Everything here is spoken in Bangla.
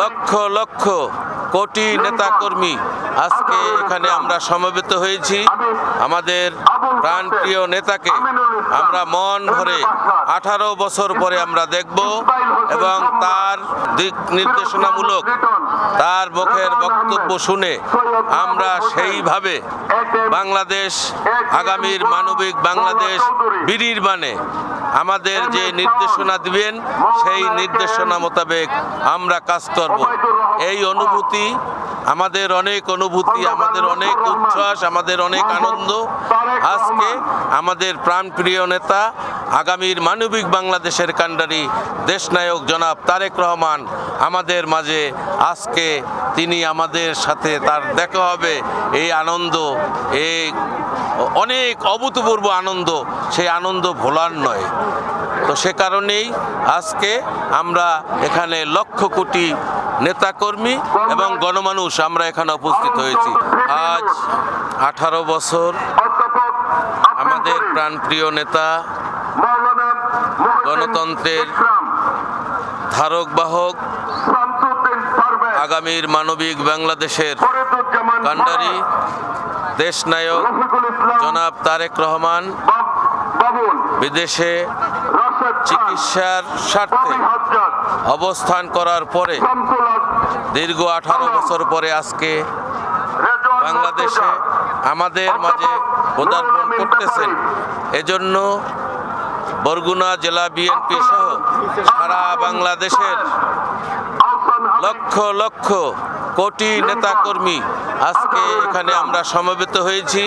লক্ষ লক্ষ কোটি নেতাকর্মী আজকে এখানে আমরা সমবেত হয়েছি। আমাদের প্রাণপ্রিয় নেতাকে আমরা মন ভরে আঠারো বছর পরে আমরা দেখব এবং তার দিক নির্দেশনামূলক তার মুখের বক্তব্য শুনে আমরা সেইভাবে বাংলাদেশ, আগামীর মানবিক বাংলাদেশ বিড়ির মানে আমাদের যে নির্দেশনা দিবেন, সেই নির্দেশনা মোতাবেক আমরা কাজ করব। এই অনুভূতি, আমাদের অনেক অনুভূতি, আমাদের অনেক উচ্ছ্বাস, আমাদের অনেক আনন্দ। আজকে আমাদের প্রাণপ্রিয় নেতা আগামীর মানবিক বাংলাদেশের কাণ্ডারি দেশনায়ক জনাব তারেক রহমান আমাদের মাঝে, আজকে তিনি আমাদের সাথে তার দেখা হবে। এই আনন্দ, এই অনেক অভূতপূর্ব আনন্দ, সেই আনন্দ ভোলার নয়। তো সে কারণেই আজকে আমরা এখানে লক্ষ কোটি নেতাকর্মী এবং গণমানুষ আমরা এখানে উপস্থিত হয়েছি। আজ আঠারো বছর আমাদের প্রাণপ্রিয় নেতা গণতন্ত্রের ধারক বাহক আগামীর মানবিক বাংলাদেশের কাণ্ডারি দেশনায়ক জনাব তারেক রহমান বিদেশে চিকিৎসার স্বার্থে অবস্থান করার পরে দীর্ঘ আঠারো বছর পরে আজকে বাংলাদেশে আমাদের মাঝে পদার্পণ করতেছেন। এজন্য বরগুনা জেলা বিএনপি সহ সারা বাংলাদেশের লক্ষ লক্ষ কোটি নেতাকর্মী আজকে এখানে আমরা সমবেত হয়েছি।